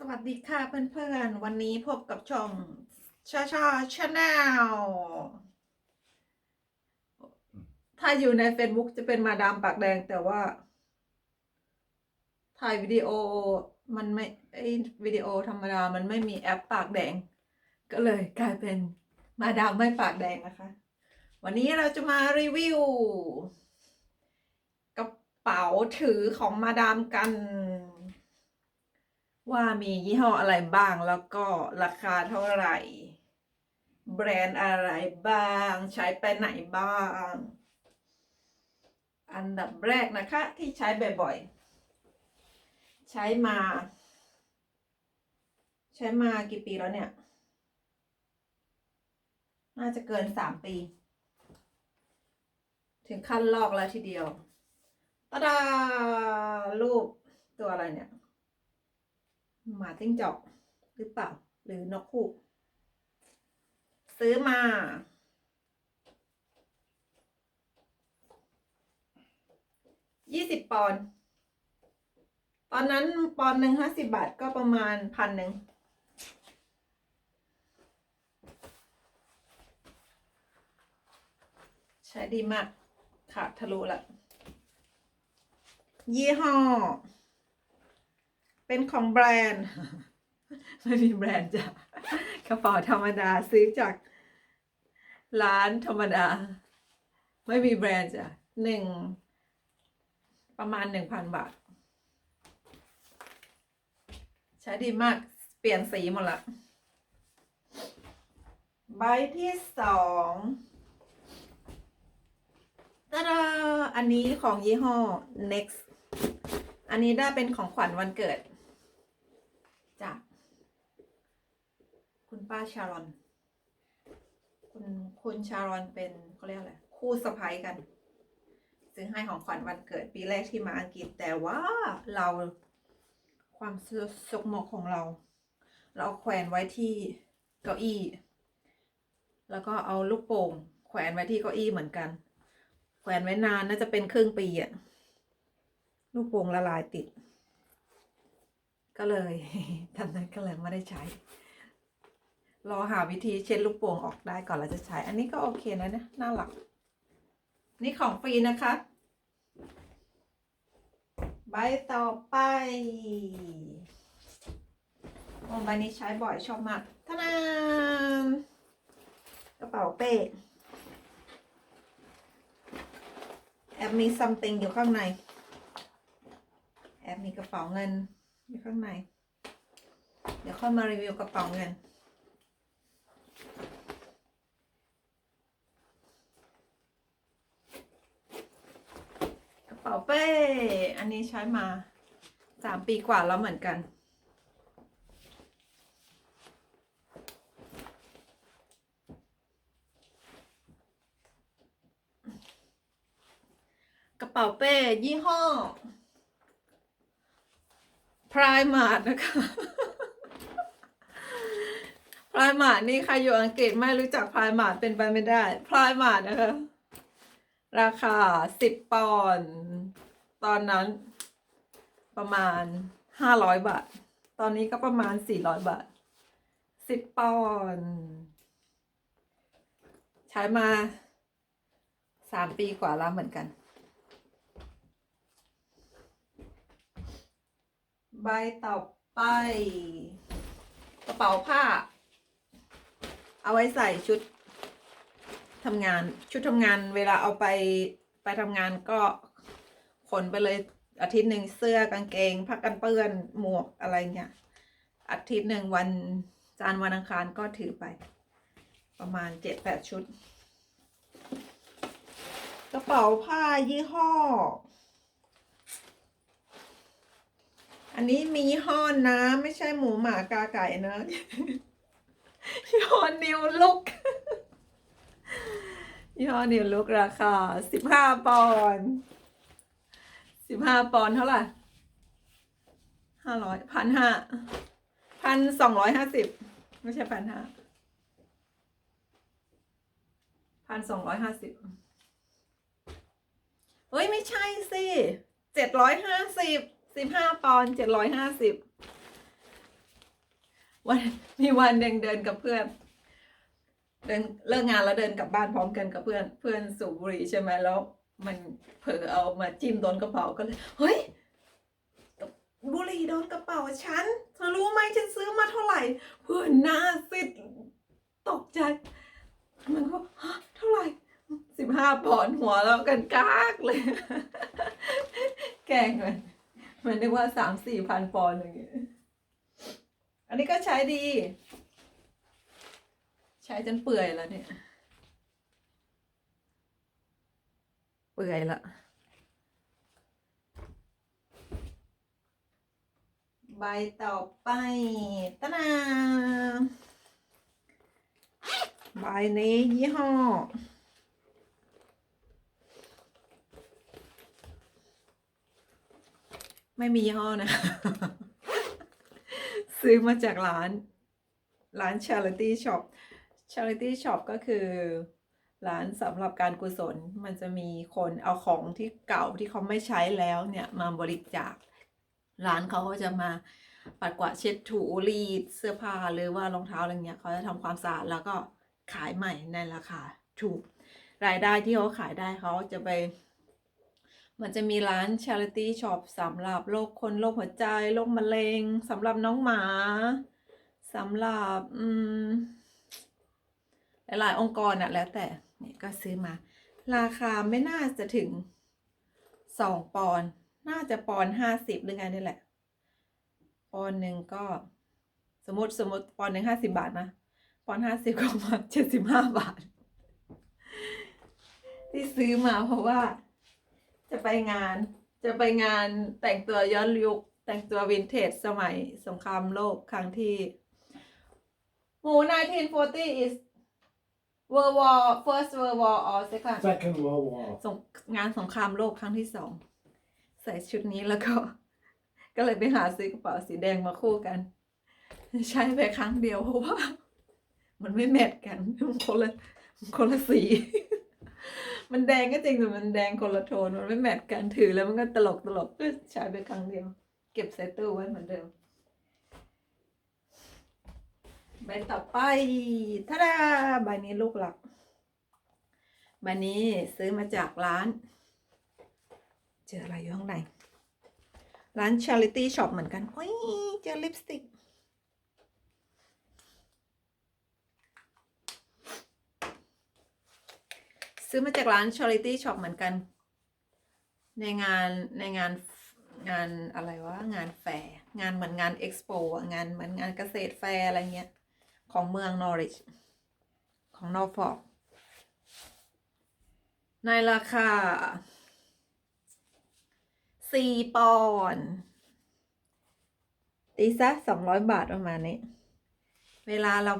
สวัสดีค่ะเพื่อนๆ วันนี้พบกับช่องชาชาชาแนลถ้าอยู่ใน Facebook จะเป็นมาดามปากแดงแต่ว่า ถ่ายวิดีโอมันไม่ไอวิดีโอธรรมดา มันไม่มีแอปปากแดง ก็เลยกลายเป็นมาดามไม่ปากแดงนะคะ วันนี้เราจะมารีวิวกระเป๋าถือของมาดามกัน ว่ามียี่ห้ออะไรบ้างแล้วก็ราคาเท่าไหร่ แบรนด์อะไรบ้าง ใช้ไปไหนบ้าง อันดับแรกนะคะที่ใช้บ่อยๆ ใช้มา ใช้มากี่ปีแล้วเนี่ย น่าจะเกินสามปี ถึงขั้นลอกแล้วทีเดียวตาดารูปตัวอะไรเนี่ย หมาจิ้งจอกหรือเปล่า หรือนกคู่ซื้อมา ยี่สิบปอนด์ตอนนั้นปอนด์หนึ่งห้าสิบบาทก็ประมาณพันหนึ่ง ใช้ดีมาก ขาดทะลุละ ยี่ห้อ เป็นของแบรนด์ ไม่มีแบรนด์จ้ะกระเป๋าธรรมดาซื้อจากร้านธรรมดา ไม่มีแบรนด์จ้ะหนึ่งประมาณหนึ่งพันบาท ใช้ดีมากเปลี่ยนสีหมดละใบที่สองตาดาอันนี้ของยี่ห้อ next อันนี้ได้เป็นของขวัญวันเกิด จาก คุณป้าชารอน คุณคุณชารอนเป็นเขาเรียกอะไรคู่สะพ้ยกัน ซื้อให้ของขวัญวันเกิดปีแรกที่มาอังกฤษแต่ว่าเราความสกมกของเรา เราแขวนไว้ที่เก้าอี้ แล้วก็เอาลูกโป่งแขวนไว้ที่เก้าอี้เหมือนกัน แขวนไว้นานน่าจะเป็นครึ่งปีอะลูกโป่งละลายติด ก็เลยทำนั้นก็เลยไม่ได้ใช้ รอหาวิธีเช็ดลูกโป่งออกได้ก่อนเราจะใช้ อันนี้ก็โอเคนะเนี่ยน่ารัก นี่ของฟรีนะคะ ใบต่อไปโอ้ใบนี้ใช้บ่อยชอบมากท่านามกระเป๋าเป้แอบมี something อยู่ข้างใน แอบมีกระเป๋าเงิน อยู่ข้างใน เดี๋ยวค่อยมารีวิวกระเป๋าเงินกระเป๋าเป้ อันนี้ใช้มาสามปีกว่าแล้วเหมือนกัน กระเป๋าเป้ยี่ห้อ พรายมาดนะคะพรายมาดนี่ใครอยู่อังกฤษไม่รู้จักพรายมาดเป็นไปไม่ได้พรายมาดนะคะ ราคาสิบปอนด์ตอนนั้น ประมาณห้าร้อยบาท ตอนนี้ก็ประมาณสี่ร้อยบาทสิบปอนด์ใช้มาสามปีกว่าแล้วเหมือนกัน ใบต่อไป กระเป๋าผ้า เอาไว้ใส่ชุดทำงาน ชุดทำงานเวลาเอาไปไปทำงานก็ขนไปเลยอาทิตย์หนึ่งเสื้อกางเกงผ้ากันเปื้อนหมวกอะไรเงี้ยอาทิตย์หนึ่งวันจานทร์วันอังคารก็ถือไป ประมาณเจ็ดแปดชุด กระเป๋าผ้ายี่ห้อ อันนี้มียี่ห้อนะ ไม่ใช่หมูหมากาไก่นะยี่ห้อนิวลุกยี่ห้อนิวลุกราคาสิบห้าปอนสิบห้าปอนเท่าไหร่ห้าร้อยพันห้าพันสองร้อยห้าสิบไม่ใช่พันห้าพันสองร้อยห้าสิบเฮ้ย ไม่ใช่สิเจ็ดร้อยห้าสิบ สิบห้าปอนด์เจ็ดร้อยห้าสิบวันมีวันหนึ่งเดินกับเพื่อน เดินเลิกงานแล้วเดินกลับบ้านพร้อมกันกับเพื่อน เพื่อนสูบบุหรี่ใช่ไหมแล้ว มันเผลอเอามาจิ้มโดนกระเป๋าก็เลยเฮ้ยบุหรี่โดนกระเป๋าฉันเธอรู้ไหมฉันซื้อมาเท่าไหร่ เพื่อนหน้าซิดตกใจมันก็ฮะเท่าไหร่สิบห้าปอนด์หัวเราะกันกากเลย แกล้งมัน มันนึกว่าสามสี่พันปอนด์อย่างเงี้ยอันนี้ก็ใช้ดี ใช้จนเปื่อยแล้วเนี่ย เปื่อยละใบต่อไปตะนาใบนี้ยี่ห้อ ไม่มียี่ห้อนะซื้อมาจากร้าน ร้าน charity shop charity shop ก็คือ ร้านสำหรับการกุศลมันจะมีคนเอาของที่เก่าที่เขาไม่ใช้แล้วเนี่ยมาบริจาค ร้านเขาก็จะมาปัดกวาดเช็ดถูรีดเสื้อผ้าหรือว่ารองเท้าอะไรเงี้ยเขาจะทำความสะอาดแล้วก็ขายใหม่ในราคาถูก รายได้ที่เขาขายได้เขาจะไป มันจะมีร้าน charity shop สำหรับโรคคนโรคหัวใจโรคมะเร็งสำหรับน้องหมาสำหรับอืมหลายๆองค์กรน่ะแล้วแต่เนี่ยก็ซื้อมา ราคาไม่น่าจะถึงสองปอนน่าจะปอนห้าสิบหรือไงนี่แหละ ปอนหนึ่งก็ สมมติสมมติปอนหนึ่งห้าสิบาทนะปอนห้าสิบก็ประมาเจ็ดสิบห้าบาท ที่ซื้อมาเพราะว่า จะไปงาน จะไปงานแต่งตัวย้อนยุคแต่งตัววินเทจสมัยสงครามโลกครั้งที่หมู1940 is World War First World War or Second Second World War. สงงานสงครามโลกครั้งที่สอง ใส่ชุดนี้แล้วก็ ก็เลยไปหาซื้อกระเป๋าสีแดงมาคู่กัน ใช้ไปครั้งเดียวเพราะว่า มันไม่แมทกันมันคนละมันคนละสี มันแดงก็จริงแต่มันแดงคนละโทน มันไม่แมทกันถือแล้วมันก็ตลกตลกก็ใช้ไปครั้งเดียว เก็บใส่ตู้ไว้เหมือนเดิมใบต่อไปท่าดาใบนี้ลูกหลักใบนี้ซื้อมาจากร้าน เจออะไรอยู่ข้างในร้าน charity shop เหมือนกันโอ้ยเจอลิปสติก ซื้อมาจากร้าน charity shop เหมือนกัน ในงานในงานงานอะไรวะงานแฟร์งานเหมือนงานเอ็กซ์โปงานเหมือนงานเกษตรแฟร์อะไรเงี้ย ของเมืองนอริชของนอร์ฟอกในราคาสี่ปอนด์ตีซะสองร้อยบาทประมาณนี้ เวลาเรา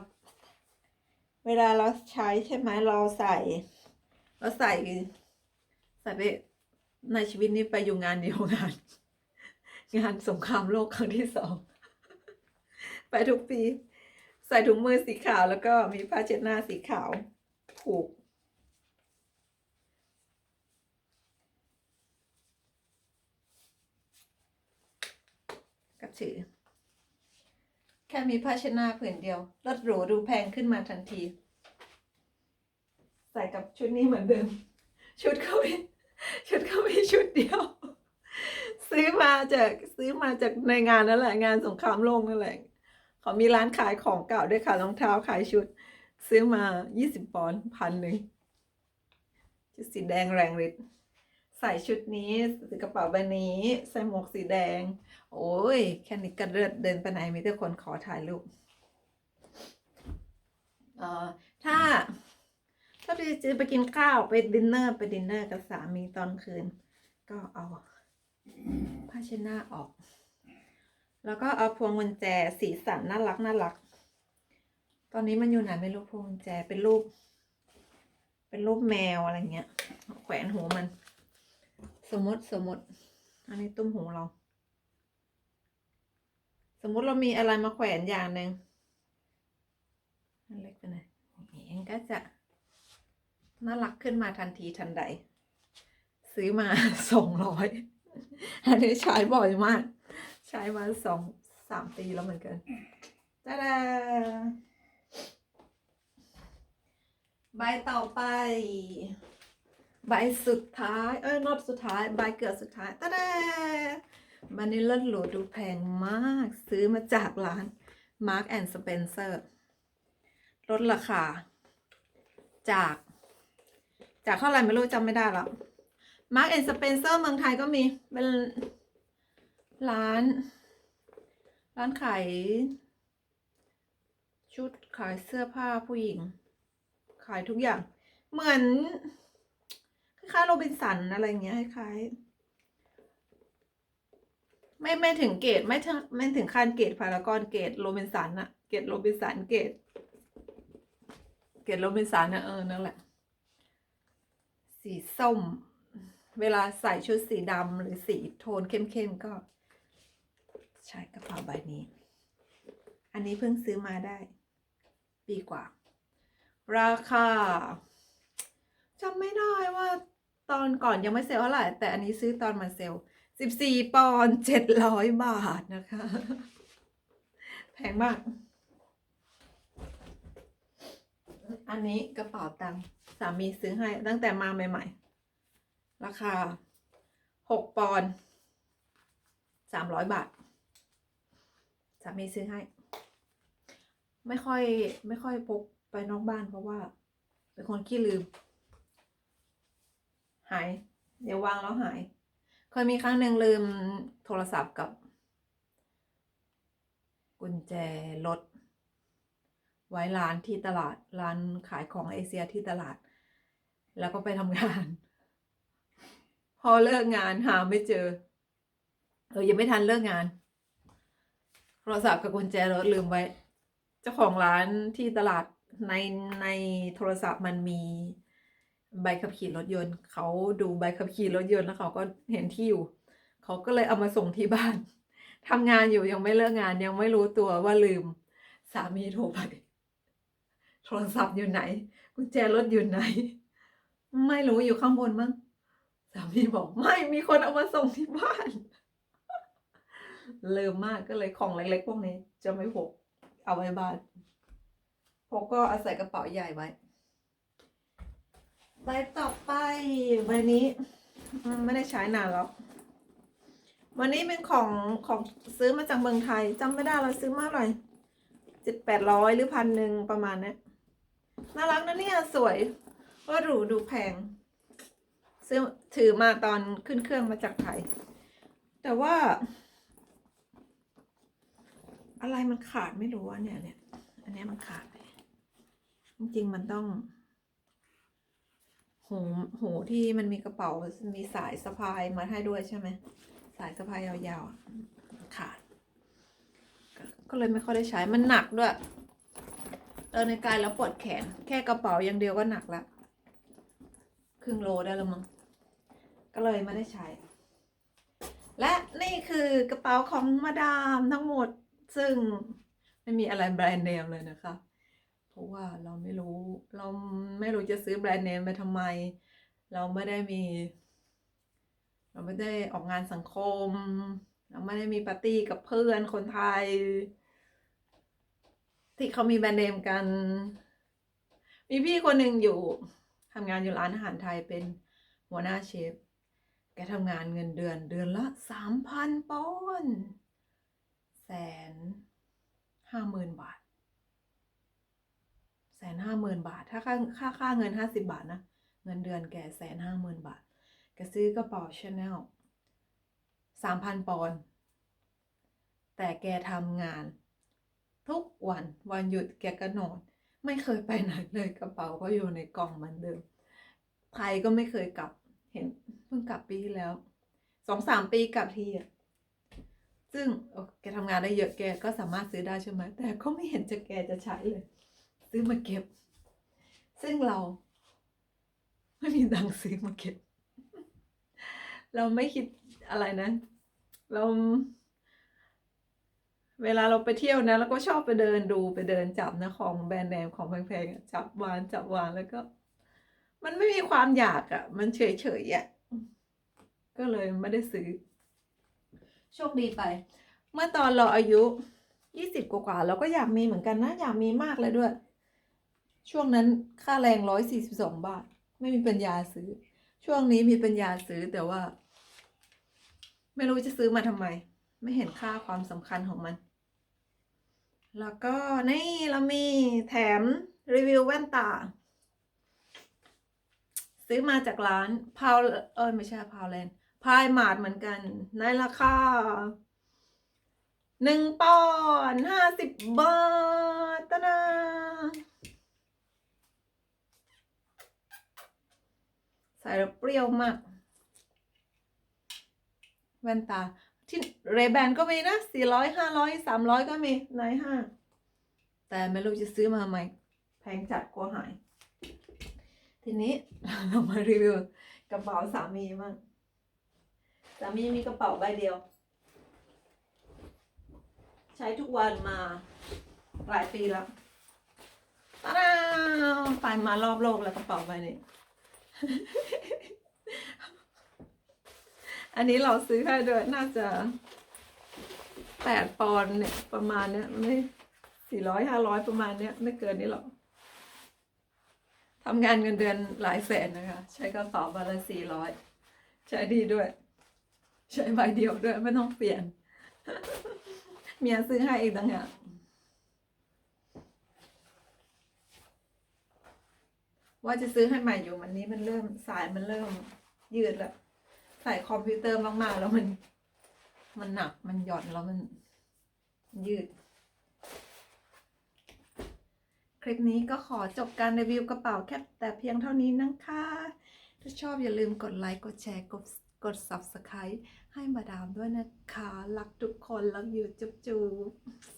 เวลาเราใช้ใช่ไหมเราใส่ เราใส่ใส่ไปในชีวิตนี้ไปอยู่งานเดียวงาน งานสงครามโลกครั้งที่สองไปทุกปีใส่ถุงมือสีขาวแล้วก็มีผ้าเช็ดหน้าสีขาวผูก กับถือ แค่มีผ้าเช็ดหน้าผืนเดียวรถหรูดูแพงขึ้นมาทันที ส่กับชุดนี้เหมือนเดิม ชุดเขามีชุดเขามีชุดเดียว ซื้อมาจากซื้อมาจากในงานนั่นแหละ งานสงครามโลกนั่นแหละเขามีร้านขายของเก่าด้วยค่ะรองเท้าขายชุด ซื้อมา20ปอนด์พันหนึ่งชุดสีแดงแรงฤทธิ์ใส่ชุดนี้ใส่กระเป๋าใบนี้ ใส่หมวกสีแดง โอ้ย แค่นี้ก็เลิศเดินไปไหนมีแต่คนขอถ่ายรูปเอ่อถ้า ถ้าจะไปกินข้าวไปดินเนอร์ไปดินเนอร์กับสามีตอนคืน ก็เอาผ้าเช็ดหน้าออก แล้วก็เอาพวงกุญแจสีสันน่ารักน่ารัก ตอนนี้มันอยู่ไหนไม่รู้พวงกุญแจเป็นรูป เป็นรูปแมวอะไรเงี้ย แขวนหูมัน สมมติสมมติ อันนี้ตุ้มหูเรา สมมติเรามีอะไรมาแขวนอย่างหนึ่งอันเล็กไปหน่อยนี่เองก็จะ น่ารักขึ้นมาทันทีทันใด ซื้อมาสองร้อยอันนี้ใช้บ่อยมาก ใช้มาสองสามปีแล้วเหมือนกันจตาดาใบต่อไป ใบสุดท้าย เอ้ยนอตสุดท้าย ใบเกือบสุดท้ายตาดามันนี่เลิศหรูดูแพงมาก ซื้อมาจากร้าน Mark and Spencer ลดราคา จาก จากเท่าไหร่ไม่รู้จำไม่ได้แล้ว Mark and Spencer เซอร์เมืองไทยก็มีเป็นร้าน ร้านขายชุดขายเสื้อผ้าผู้หญิง ขายทุกอย่าง เหมือน คล้ายๆโรบินสันอะไรเงี้ยคล้ายๆไม่ไม่ถึงเกรดไม่ถึงไม่ถึงขั้นเกรดพารากอนเกรดโรบินสันอะเกรดโรบินสันเกรดเกรดโรบินสันอะเออนั่นแหละ สีส้ม เวลาใส่ชุดสีดำหรือสีโทนเข้มๆก็ใช้กระเป๋าใบนี้ อันนี้เพิ่งซื้อมาได้ ปีกว่า ราคาจำไม่ได้ว่าตอนก่อนยังไม่เซลล์เท่าไหร่ แต่อันนี้ซื้อตอนมาเซลล์สิบสี่ปอนด์เจ็ดร้อยบาทนะคะ แพงมาก อันนี้กระเป๋าตังค์สามีซื้อให้ตั้งแต่มาใหม่ ๆ ราคาหกปอนสามร้อยบาท สามีซื้อให้ ไม่ค่อยไม่ค่อยพกไปนอกบ้านเพราะว่า เป็นคนขี้ลืม หาย เดี๋ยววางแล้วหาย เคยมีครั้งหนึ่งลืมโทรศัพท์กับ กุญแจรถ ไว้ร้านที่ตลาดร้านขายของเอเชียที่ตลาด แล้วก็ไปทำงาน พอเลิกงานหาไม่เจอ เออยังไม่ทันเลิกงานโทรศัพท์กับกุญแจรถลืมไว้ เจ้าของร้านที่ตลาดในในโทรศัพท์มันมีใบขับขี่รถยนต์เขาดูใบขับขี่รถยนต์แล้วเขาก็เห็นที่อยู่เขาก็เลยเอามาส่งที่บ้านทำงานอยู่ยังไม่เลิกงานยังไม่รู้ตัวว่าลืม สามีโทรไป โทรศัพท์อยู่ไหน กุญแจรถอยู่ไหน ไม่รู้อยู่ข้างบนมั้งสามีบอกไม่มีคนเอามาส่งที่บ้านเลืมมากก็เลยของเล็กๆพวกนี้ จะไม่พกเอาไว้บ้านพกก็อาศัยกระเป๋าใหญ่ไว้ใบต่อไปใบนี้ไม่ได้ใช้นานแล้ว วันนี้เป็นของของซื้อมาจากเมืองไทยจำไม่ได้เราซื้อมาเท่าไหร่เจ็ดแปดร้อยหรือพันหนึ่งประมาณเนี้ย น่ารักนะเนี่ยสวยว่าหรูดูแพงซื้อถือมาตอนขึ้นเครื่องมาจากไทย แต่ว่า อะไรมันขาดไม่รู้ว่าเนี่ยเนี่ยอันนี้มันขาดจริงๆมันต้องหูหูที่มันมีกระเป๋ามีสายสะพายมาให้ด้วยใช่ไหมสายสะพายยาวๆขาด ก็เลยไม่ค่อยได้ใช้มันหนักด้วย เดินในกายแล้วปวดแขน แค่กระเป๋าอย่างเดียวก็หนักละครึ่งโลได้แล้วมั้งก็เลยไม่ได้ใช้ และนี่คือกระเป๋าของมาดามทั้งหมดซึ่งไม่มีอะไรแบรนด์เนมเลยนะคะ เพราะว่าเราไม่รู้เราไม่รู้จะซื้อแบรนด์เนมไปทำไม เราไม่ได้มี เราไม่ได้ออกงานสังคม เราไม่ได้มีปาร์ตี้กับเพื่อนคนไทย ที่เขามีแบรนด์เนมกัน มีพี่คนหนึ่งอยู่ทำงานอยู่ร้านอาหารไทยเป็นหัวหน้าเชฟ แกทำงานเงินเดือนเดือนละสามพันปอนด์แสนห้าหมื่นบาท แสนห้าหมื่นบาท ถ้าค่าค่าค่าเงินห้าสิบาทนะ เงินเดือนแกแสนห้าหมื่นบาท แกซื้อกระเป๋าชาแนลสามพันปอนด์แต่แกทำงาน ทุกวันวันหยุดแกก็นอน ไม่เคยไปไหนเลยกระเป๋าก็อยู่ในกล่องเหมือนเดิมไทยก็ไม่เคยกลับเห็นเพิ่งกลับปีที่แล้วสองสามปีกลับทีอะซึ่งแกทำงานได้เยอะแกก็สามารถซื้อได้ใช่ไหมแต่ก็ไม่เห็นจะแกจะใช้เลย ซื้อมาเก็บ ซึ่งเรา ไม่มีตังซื้อมาเก็บ เราไม่คิดอะไรนะ เรา เวลาเราไปเที่ยวนะเราก็ชอบไปเดินดูไปเดินจับนะของแบรนด์เนมของแพงๆจับวานจับวานแล้วก็ มันไม่มีความอยากอะ่ะ มันเฉยๆอะ่ะก็เลยไม่ได้ซื้อ โชคดีไป เมื่อตอนเราอายุยี่สิบกว่าๆเราก็อยากมีเหมือนกันนะ อยากมีมากเลยด้วย ช่วงนั้นค่าแรงร้อยสี่สิบสองบาท ไม่มีปัญญาซื้อ ช่วงนี้มีปัญญาซื้อแต่ว่า ไม่รู้จะซื้อมาทำไม ไม่เห็นค่าความสำคัญของมัน แล้วก็นี่เรามีแถมรีวิวแว่นตา ซื้อมาจากร้านพาวเออไม่ใช่พาวแลนด์พายมาร์ทเหมือนกัน ในราคาหนึ่งปอนห้าสิบบาทตะนาใส่แล้วเปรี้ยวมาก แว่นตา ที่เรแบนก็มีนะสี่ร้อยห้าร้อยสามร้อยก็มีในห้างแต่ไม่รู้จะซื้อมาทำไมแพงจัดกลัวหาย ทีนี้เรามารีวิวกระเป๋าสามีมั่งสามีมีกระเป๋าใบเดียว ใช้ทุกวันมาหลายปีแล้วตาดาไปมารอบโลกแล้วกระเป๋าใบนี้ อันนี้เราซื้อให้ด้วยน่าจะแปดปอนด์เนี่ย ประมาณเนี้ยไม่สี่ร้อยห้าร้อยประมาณเนี้ยไม่เกินนี้หรอกทำงานเงินเดือนหลายแสนนะคะ ใช้กระเป๋าใบละสี่ร้อยใช้ดีด้วย ใช้ใบเดียวด้วยไม่ต้องเปลี่ยน เมียซื้อให้อีกต่างหากว่าจะซื้อให้ใหม่อยู่วันนี้มันเริ่มสายมันเริ่มยืดแล้ว ส่คอมพิวเตอร์มากๆ แล้วมัน มันหนักมันหย่อนแล้วมันยืด คลิปนี้ก็ขอจบการรีวิวกระเป๋าแค่แต่เพียงเท่านี้นะคะ ถ้าชอบอย่าลืมกดไลค์ กดแชร์ กดกด subscribe ให้มาดามด้วยนะคะ รักทุกคนรักอยู่จุ๊บๆ